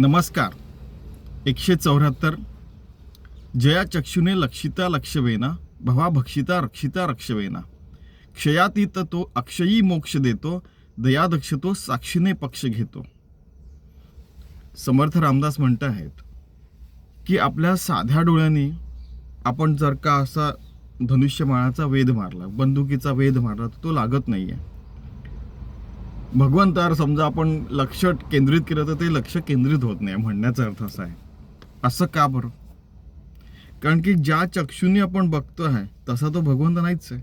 नमस्कार. एकशे चौऱ्याहत्तर. जया चक्षुने लक्षिता लक्षवेना भवा भक्षिता रक्षिता रक्षवेना. क्षयातीत तो अक्षयी मोक्ष देतो दयादक्ष तो साक्षीने पक्ष घेतो. समर्थ रामदास म्हणत आहेत की आपल्या साध्या डोळ्यांनी आपण जर का असा धनुष्यमाळाचा वेध मारला बंदुकीचा वेध मारला तर तो लागत नाही आहे भगवंतावर समजा आपण लक्ष केंद्रित केलं तर ते लक्ष केंद्रित होत नाही म्हणण्याचा अर्थ असा आहे. असं का बरं? कारण की ज्या चक्षुनी आपण बघतो आहे तसा तो भगवंत नाहीच आहे.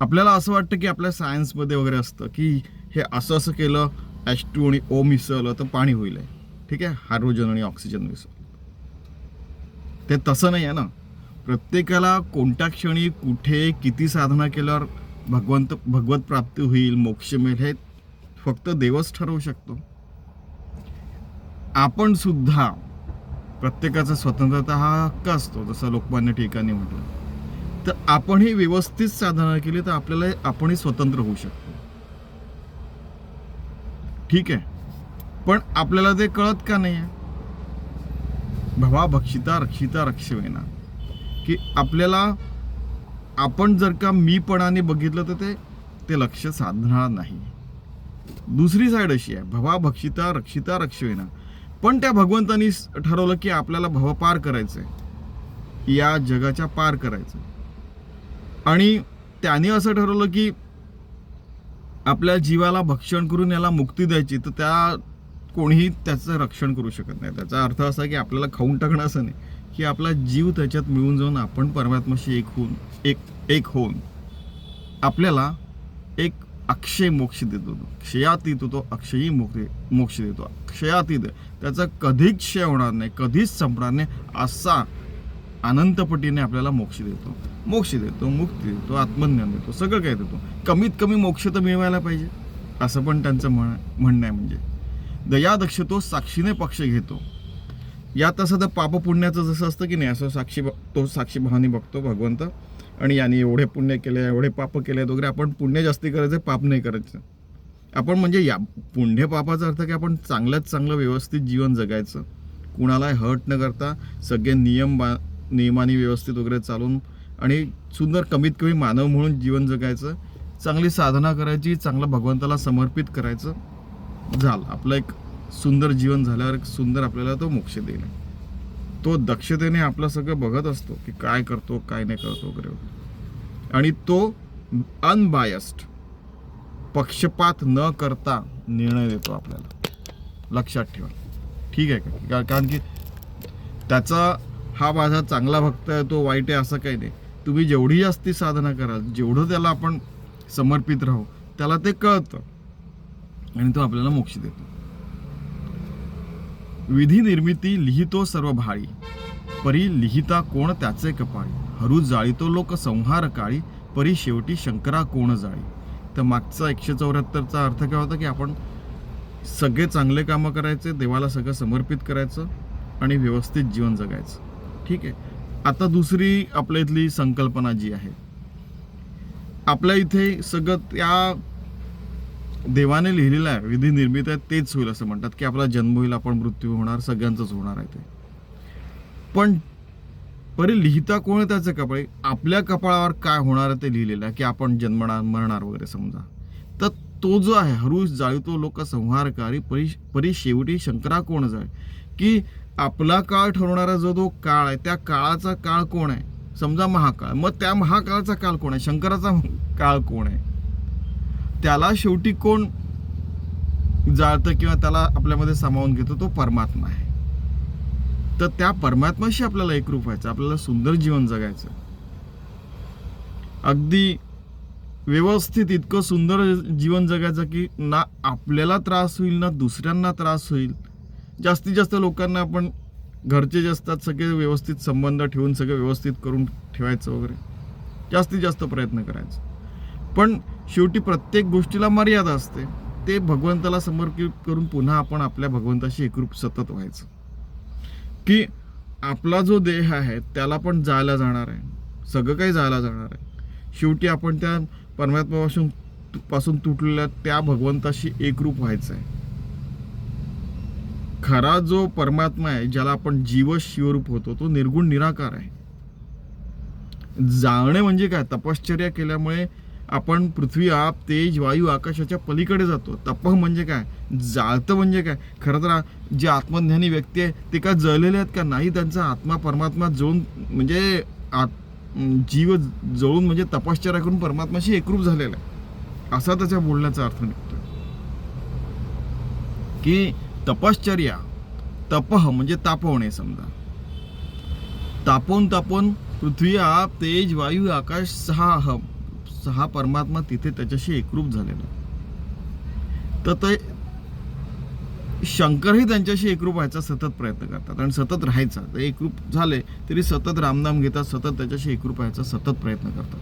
आपल्याला असं वाटतं की आपल्या सायन्समध्ये वगैरे असतं की हे असं असं केलं एच टू आणि ओ मिसळलं तर पाणी होईल आहे. ठीक आहे? हायड्रोजन आणि ऑक्सिजन मिसळलं. ते तसं नाही आहे ना. प्रत्येकाला कोणत्या क्षणी कुठे किती साधना केल्यावर भगवंत भगवत प्राप्ती होईल मोक्ष मिळेल हे फक्त देवच ठरवू शकतो. आपण सुद्धा प्रत्येकाचा स्वतंत्रता हा हक्क असतो जसं लोकमान्य ठिकाणी म्हटलं. तर आपणही व्यवस्थित साधना केली तर आपल्याला आपणही स्वतंत्र होऊ शकतो. ठीक आहे. पण आपल्याला ते कळत का नाही आहे भवा भक्षिता रक्षिता रक्षवेना. की आपल्याला आपण जर का मीपणाने बघितलं तर ते ते लक्ष साधणार नाही. दुसरी साईड अशी आहे भवा भक्षिता रक्षिता रक्षवेना. पण त्या भगवंतानी ठरवलं की आपल्याला भव पार करायचंय. या जगाच्या पार करायचं आणि त्याने असं ठरवलं की आपल्या जीवाला भक्षण करून याला मुक्ती द्यायची तर त्या कोणीही त्याचं रक्षण करू शकत नाही. त्याचा अर्थ असा की आपल्याला खाऊन टाकणं असं नाही. की आपला जीव त्याच्यात मिळून जाऊन आपण परमात्माशी एक होऊन एक एक होऊन आपल्याला एक अक्षय मोक्ष देतो. तो क्षयातीत होतो अक्षयी मोक्ष मोक्ष देतो. क्षयातीत त्याचा कधीच क्षय होणार नाही कधीच संपणार नाही असा अनंतपटीने आपल्याला मोक्ष देतो. मोक्ष देतो मुक्ती देतो आत्मज्ञान देतो सगळं काही देतो. कमीत कमी मोक्ष तर मिळवायला पाहिजे. असं पण त्यांचं म्हण म्हणणं आहे म्हणजे. दया दक्षतो साक्षीने पक्ष घेतो. यात असं तर पाप पुण्याचं जसं असतं की नाही असं साक्षी तो साक्षी भावाने बघतो भगवंत. आणि याने एवढे पुण्य केले एवढे पाप केले वगैरे आपण पुण्य जास्ती करायचं पाप नाही करायचं. आपण म्हणजे या पुण्य पापाचा अर्थ की आपण चांगल्यात चांगलं व्यवस्थित जीवन जगायचं. कुणाला हर्ट न करता सगळे नियम बा नियमाने व्यवस्थित वगैरे चालून आणि सुंदर कमीत कमी मानव म्हणून जीवन जगायचं. चांगली साधना करायची चांगलं भगवंताला समर्पित करायचं. झालं. आपलं एक सुंदर जीवन झाल्यावर सुंदर आपल्याला तो मोक्ष देईल. तो दक्षतेने आपलं सगळं बघत असतो की काय करतो काय नाही करतो वगैरे वगैरे. आणि तो अनबायस्ड पक्षपात न करता निर्णय देतो आपल्याला. लक्षात ठेवा. ठीक आहे का? का- कारण की त्याचा हा माझा चांगला भक्त आहे तो वाईट आहे असं काही नाही. तुम्ही जेवढी जास्ती साधना कराल जेवढं त्याला आपण समर्पित राहू त्याला ते कळतं. आणि तो आपल्याला मोक्ष देतो. विधी निर्मिती लिहितो सर्व भाळी. परी लिहिता कोण त्याचे कपाळी. हरू जाळीतो लोक संहार काळी. परी शेवटी शंकरा कोण जाळी. तर मागचा एकशे चौऱ्याहत्तरचा अर्थ काय होता की आपण सगळे चांगले कामं करायचे देवाला सगळं समर्पित करायचं आणि व्यवस्थित जीवन जगायचं. ठीक आहे? आता दुसरी आपल्या इथली संकल्पना जी आहे. आपल्या इथे सगळं त्या देवाने लिहिलेलं आहे विधी निर्मित आहे तेच होईल असं म्हणतात की आपला जन्म होईल आपण मृत्यू होणार सगळ्यांचंच होणार आहे ते. पण परी लिहिता कोण आहे त्याचं कपाळी? आपल्या कपाळावर काय होणार आहे ते लिहिलेलं आहे की आपण जन्मणार मरणार वगैरे समजा. तर तो जो आहे हरुष जाळीतो लोक संहारकारी परी परी शेवटी शंकरा कोण जाय की आपला काळ ठरवणारा जो तो काळ आहे त्या काळाचा काळ कोण आहे? समजा महाकाळ. मग त्या महाकाळाचा काळ कोण आहे? शंकराचा काळ कोण आहे? त्याला शेवटी कोण जाळतं किंवा त्याला आपल्यामध्ये सामावून घेतो तो परमात्मा आहे. तर त्या परमात्माशी आपल्याला एकरूप व्हायचं आपल्याला सुंदर जीवन जगायचं. अगदी व्यवस्थित इतकं सुंदर जीवन जगायचं की ना आपल्याला त्रास होईल ना दुसऱ्यांना त्रास होईल. जास्तीत जास्त लोकांना आपण घरचे जे असतात सगळे व्यवस्थित संबंध ठेवून सगळं व्यवस्थित करून ठेवायचं वगैरे. जास्तीत जास्त प्रयत्न करायचा. पण शेवटी प्रत्येक गोष्टीला मर्यादा असते. ते भगवंताला समर्पित करून पुन्हा आपण आपल्या भगवंताशी एकरूप सतत व्हायचं. की आपला जो देह आहे त्याला पण जायला जाणार आहे. सगळं काही जायला जाणार आहे. शेवटी आपण त्या परमात्म्यापासून पासून तुटलेल्या त्या भगवंताशी एकरूप व्हायचं आहे. खरा जो परमात्मा आहे ज्याला आपण जीव शिवरूप होतो तो निर्गुण निराकार आहे. जाणे म्हणजे काय? तपश्चर्या केल्यामुळे आपण पृथ्वी आप तेज वायू आकाशाच्या पलीकडे जातो. तप म्हणजे काय? जाळतं म्हणजे काय? खरं तर जे आत्मज्ञानी व्यक्ती आहे ते का जळलेले आहेत का? नाही त्यांचा आत्मा परमात्मा जळून म्हणजे आत जीव जळून म्हणजे तपश्चर्या करून परमात्माशी एकरूप झालेला आहे. असा त्याच्या बोलण्याचा अर्थ निघतो की तपश्चर्या तपह म्हणजे तापवणे समजा. तापवून तापवून पृथ्वी आप तेज वायू आकाश सहा हा परमात्मा तिथे त्याच्याशी एकरूप झालेला तर ते शंकरही त्यांच्याशी एकरूप व्हायचा सतत प्रयत्न करतात. आणि सतत राहायचा. ते एकरूप झाले तरी सतत रामनाम घेतात सतत त्याच्याशी एकरूप व्हायचा सतत प्रयत्न करतात.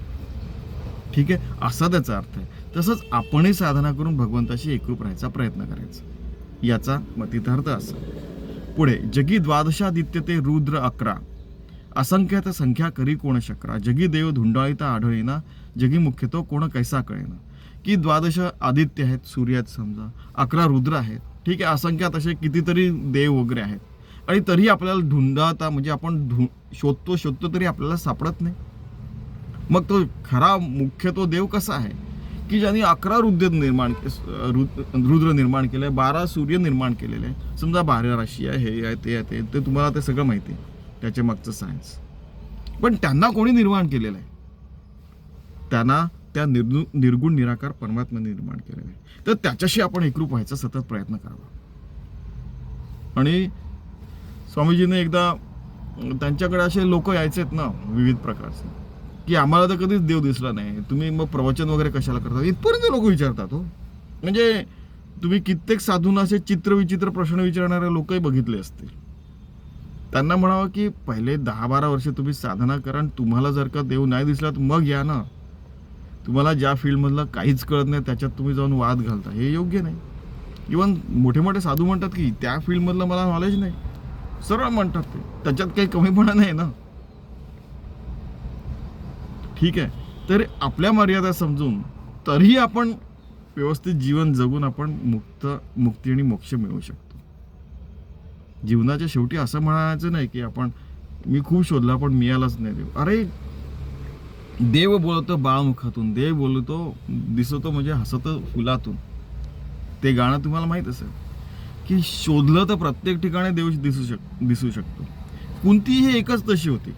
ठीक आहे? असा त्याचा अर्थ आहे. तसंच आपणही साधना करून भगवंताशी एकरूप राहायचा प्रयत्न करायचा. याचा मतितार्थ असा. पुढे जगी द्वादशादित्य ते रुद्र अकरा. असंख्यात संख्या करी कोण शक्रा? जगी देव धुंडाळीता आढळेना जगी मुख्यतो कोण कैसा कळेना? की द्वादश आदित्य आहेत सूर्य आहेत समजा अकरा रुद्र आहेत ठीक आहे असंख्यात असे कितीतरी देव वगैरे आहेत. आणि तरी आपल्याला धुंडाळता म्हणजे आपण धु शोधतो शोधतो तरी आपल्याला सापडत नाही. मग तो खरा मुख्य तो देव कसा आहे? की ज्यांनी अकरा रुद्र निर्माण रुद्र रुद्र निर्माण केले बारा सूर्य निर्माण केलेले आहे समजा बारा राशी आहे हे आहे ते आहे ते ते तुम्हाला ते सगळं माहिती आहे. त्याच्या मागचं सायन्स पण त्यांना कोणी निर्माण केलेलं आहे? त्यांना त्या निर्गु निर्गुण निराकार परमात्मा निर्माण केलेलं आहे. तर त्याच्याशी आपण एकरूप व्हायचा सतत प्रयत्न करावा. आणि स्वामीजीने एकदा त्यांच्याकडे असे लोक यायचे आहेत ना विविध प्रकारचे की आम्हाला तर कधीच देव दिसला नाही. तुम्ही मग प्रवचन वगैरे कशाला करता? इथपर्यंत लोक विचारतात हो. म्हणजे तुम्ही कित्येक साधूंना असे चित्रविचित्र प्रश्न विचारणारे लोकही बघितले असतील. त्यांना म्हणावं की पहिले दहा बारा वर्ष तुम्ही साधना करा आणि तुम्हाला जर का देव नाही दिसला तर मग या ना. तुम्हाला ज्या फील्डमधलं काहीच कळत नाही त्याच्यात तुम्ही जाऊन वाद घालता. हे योग्य नाही. इवन मोठे मोठे साधू म्हणतात की त्या फील्डमधलं मला नॉलेज नाही. सरळ म्हणतात ते. त्याच्यात काही कमीपणा नाही ना. ठीक आहे. तर आपल्या मर्यादा समजून तरीही आपण व्यवस्थित जीवन जगून आपण मुक्त मुक्ती आणि मोक्ष मिळवू शकतो. जीवनाच्या शेवटी असं म्हणायचं नाही की आपण मी खूप शोधला पण मिळालाच नाही देव अरे देव बोलतो बाळमुखातून देव बोलतो दिसतो म्हणजे हसत फुलातून. ते गाणं तुम्हाला माहीत असेल की शोधलं तर प्रत्येक ठिकाणी देव दिसू शक दिसू शकतो. कुंती ही एकच तशी होती.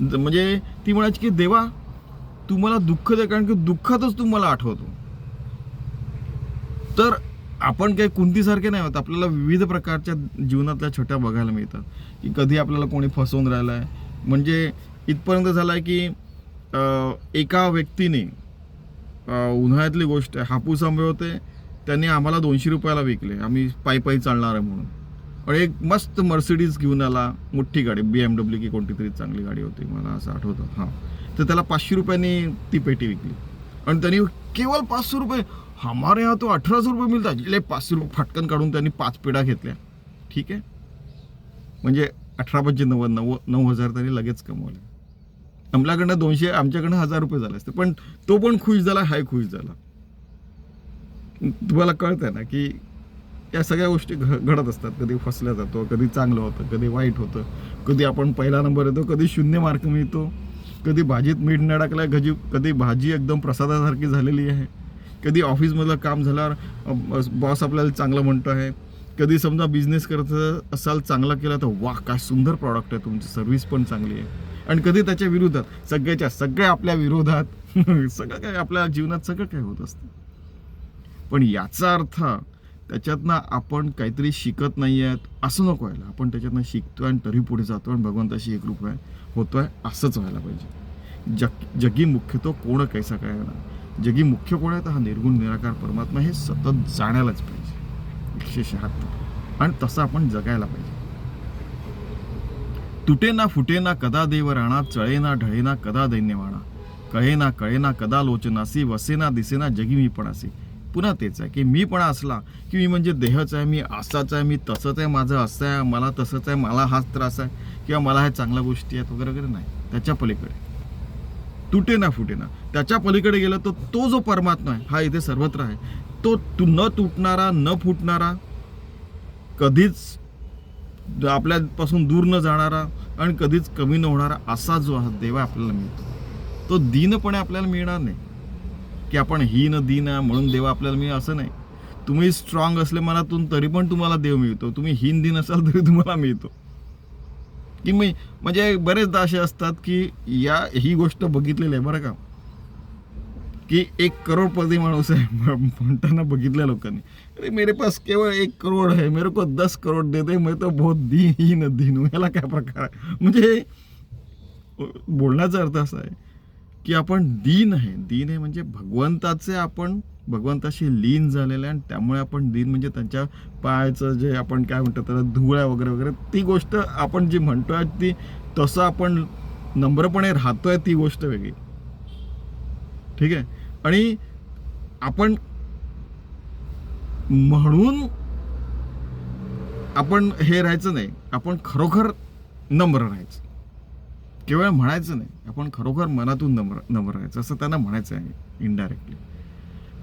म्हणजे ती म्हणायची की देवा तुम्हाला दुःख दे कारण की दुःखातच तुम्हाला आठवतो. तर आपण काही कुंतीसारखे नाही होत आपल्याला विविध प्रकारच्या जीवनातल्या छोट्या बघायला मिळतात. की कधी आपल्याला कोणी फसवून राहिलं आहे म्हणजे इथपर्यंत झालं आहे की एका व्यक्तीने उन्हाळ्यातली गोष्ट आहे हापूस आंबे होते. त्यांनी आम्हाला दोनशे रुपयाला विकले. आम्ही पायी पायी चालणार आहे म्हणून. आणि एक मस्त मर्सिडीज घेऊन आला. मोठी गाडी बी एम डब्ल्यू की कोणती तरी चांगली गाडी होती. मला असं आठवतं. हां. तर त्याला पाचशे रुपयांनी ती पेटी विकली. आणि त्यांनी केवळ पाचशे रुपये हमारे यहाँ तो अठराशे रुपये मिळतात ले पाचशे रुपये फटकन काढून त्यांनी पाच पेढा घेतल्या. ठीक आहे? म्हणजे अठरा पंचे नव्वद नव्व नऊ हजार त्यांनी लगेच कमवले. आमल्याकडनं दोनशे आमच्याकडनं हजार रुपये झाले असते. पण तो पण खुश झाला हाय खुश झाला. तुम्हाला कळतंय ना की या सगळ्या गोष्टी घ घडत असतात. कधी फसल्या जातो कधी चांगलं होतं कधी वाईट होतं. कधी आपण पहिला नंबर येतो कधी शून्य मार्क मिळतो. कधी भाजीत मीठ न टाकल्या कधी भाजी एकदम प्रसादासारखी झालेली आहे. कधी ऑफिसमधलं काम झाल्यावर बॉस आपल्याला चांगलं म्हणतो आहे. कधी समजा बिझनेस करत असाल चांगला केला तर वा काय सुंदर प्रॉडक्ट आहे तुमची सर्व्हिस पण चांगली आहे. आणि कधी त्याच्या विरोधात सगळ्याच्या सगळ्या आपल्या विरोधात सगळं काय आपल्या जीवनात सगळं काय होत असतं. पण याचा अर्थ त्याच्यातनं आपण काहीतरी शिकत नाही आहेत असं नको व्हायला. आपण त्याच्यातनं शिकतोय आणि तरी पुढे जातो आणि भगवंताशी एकरूप आहे होतोय असंच व्हायला पाहिजे. जग जगी मुख्यतो कोण कैसा काय ना जगी मुख्य कोण आहे तर हा निर्गुण निराकार परमात्मा हे सतत जाण्यालाच पाहिजे. एकशे शहात्तर. आणि तसं आपण जगायला पाहिजे. तुटे ना फुटे ना कदा देव राणा चळे ना ढळे ना कदा दैन्यवाणा कळे ना कळे ना कदा लोचनासी वसेना दिसेना जगी मी पण असे. पुन्हा तेच आहे की मी पण असला की मी म्हणजे देहच आहे मी असाच आहे मी तसंच आहे माझं असं आहे मला तसंच आहे मला हाच त्रास आहे किंवा मला ह्या चांगल्या गोष्टी आहेत वगैरे वगैरे नाही. त्याच्या पलीकडे. तुटे ना फुटे ना. त्याच्या पलीकडे गेलं तर तो जो परमात्मा आहे हा इथे सर्वत्र आहे. तो तू न तुटणारा न फुटणारा कधीच आपल्यापासून दूर न जाणारा आणि कधीच कमी न होणारा असा जो हा देव आपल्याला मिळतो. तो दीनपणे आपल्याला मिळणार नाही. की आपण हीन दीन आहे म्हणून देव आपल्याला मिळेल असं नाही. तुम्ही स्ट्रॉंग असले मनातून तरी पण तुम्हाला देव मिळतो. तुम्ही हीन दिन असाल तरी तुम्हाला मिळतो. की मी म्हणजे बरेचदा असे असतात की या ही गोष्ट बघितलेली आहे बरं का. की एक करोडपती माणूस आहे म्हणताना बघितल्या लोकांनी. अरे मेरे पास केवळ एक करोड है मेरे को दस करोड देते दे मैं तो बहुत दिन ही न दीन याला काय प्रकार आहे? म्हणजे बोलण्याचा अर्थ असा आहे की आपण दीन आहे. दीन आहे म्हणजे भगवंताचे आपण भगवंताशी लीन झालेले आहे आणि त्यामुळे आपण दीन म्हणजे त्यांच्या पायाचं जे आपण काय म्हणतो त्याला धुळ्या वगैरे वगैरे ती गोष्ट आपण जी म्हणतोय ती तसं आपण नम्रपणे राहतोय ती गोष्ट वेगळी. ठीक आहे? आणि आपण म्हणून आपण हे राहायचं नाही. आपण खरोखर नम्र राहायचं. केवळ म्हणायचं नाही. आपण खरोखर मनातून नम्र नम्र राहायचं. असं त्यांना म्हणायचं आहे इनडायरेक्टली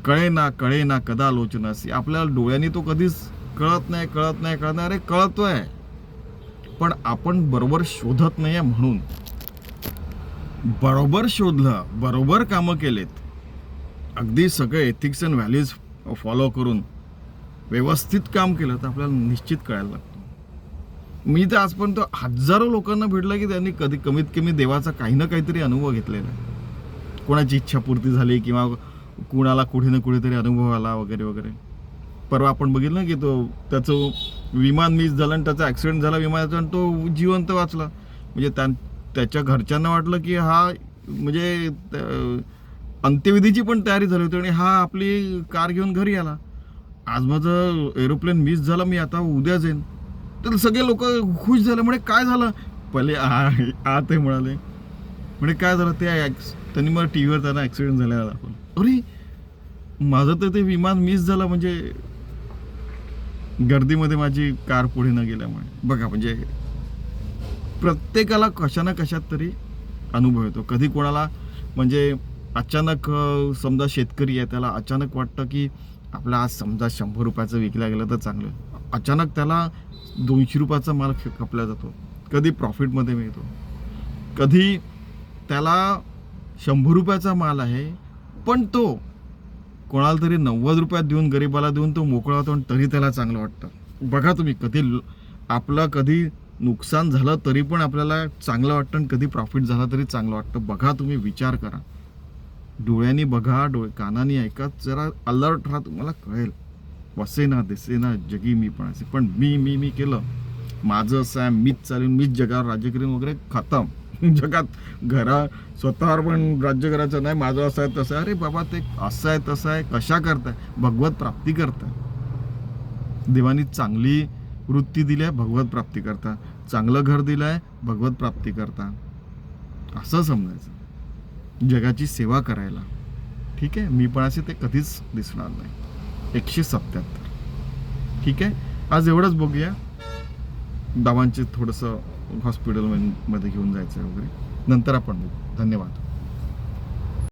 कळे ना कळे ना कदा लोचनासी आपल्याला डोळ्यांनी तो कधीच कळत नाही कळत नाही कळत नाही. अरे कळतोय. पण आपण बरोबर शोधत नाही म्हणून. बरोबर शोधलं बरोबर कामं केलेत. अगदी सगळे एथिक्स अँड व्हॅल्यूज फॉलो करून व्यवस्थित काम केलं तर आपल्याला निश्चित कळायला लागतं. मी तर आजपर्यंत हजारो लोकांना भेटलं की त्यांनी कधी कमीत कमी देवाचा काही ना काहीतरी अनुभव घेतलेला आहे. कोणाची इच्छा पूर्ती झाली किंवा कुणाला कुठे ना कुठेतरी अनुभव आला वगैरे वगैरे. परवा आपण बघितलं की तो त्याचं विमान मिस झालं आणि त्याचा ॲक्सिडेंट झाला विमानाचा आणि तो जिवंत वाचला. म्हणजे त्या त्याच्या घरच्यांना वाटलं की हा म्हणजे त- अंत्यविधीची पण तयारी झाली होती आणि हा आपली कार घेऊन घरी आला. आज माझं एरोप्लेन मिस झालं मी आता उद्या जाईन. तर सगळे लोक खुश झाले म्हणे काय झालं? पहिले आ- आ ते म्हणाले म्हणे काय झालं? ते ॲक्स त्यांनी मला टी व्हीवर त्यांना ॲक्सिडेंट झालेला दाखवलं. अरे माझं तर ते विमान मिस झालं म्हणजे गर्दीमध्ये माझी कार पुढे न गेल्यामुळे. बघा म्हणजे प्रत्येकाला कशा ना कशात तरी अनुभव येतो. कधी कोणाला म्हणजे अचानक समजा शेतकरी आहे त्याला अचानक वाटतं की आपला आज समजा शंभर रुपयाचं विकला गेलं तर चांगलं. अचानक त्याला दोनशे रुपयाचा माल खपला जातो. कधी प्रॉफिटमध्ये मिळतो. कधी त्याला शंभर रुपयाचा माल आहे पण तो कोणाला तरी नव्वद रुपयात देऊन गरिबाला देऊन तो मोकळा होतो आणि तरी त्याला चांगलं वाटतं. बघा तुम्ही कधी ल- आपलं कधी नुकसान झालं तरी पण आपल्याला चांगलं वाटतं आणि कधी प्रॉफिट झालं तरी चांगलं वाटतं. बघा तुम्ही विचार करा. डोळ्यांनी बघा डोळे कानाने ऐका. जरा अलर्ट राहा तुम्हाला कळेल. वसेना दिसेना दिसे ना जगी मी पण असे. पण मी मी मी केलं. माझं असं आहे मीच चालेल मीच जगावर राज्य करीन वगैरे खतम. जगात घरा स्वतःवर पण राज्य करायचं नाही. माझं असं आहे तसं आहे. अरे बाबा ते असं आहे तसं आहे. कशा करताय? भगवत प्राप्ती करताय देवानी चांगली वृत्ती दिली आहे भगवत प्राप्ती करता. चांगलं घर दिलं आहे भगवत प्राप्ती करता. असं समजायचं. जगाची सेवा करायला. ठीक आहे? मी पण असे ते कधीच दिसणार नाही. एकशे सत्याहत्तर. ठीक आहे? आज एवढंच बघूया. दावांचे थोडंसं हॉस्पिटलमध्ये घेऊन जायचं आहे वगैरे. नंतर आपण बघू. धन्यवाद.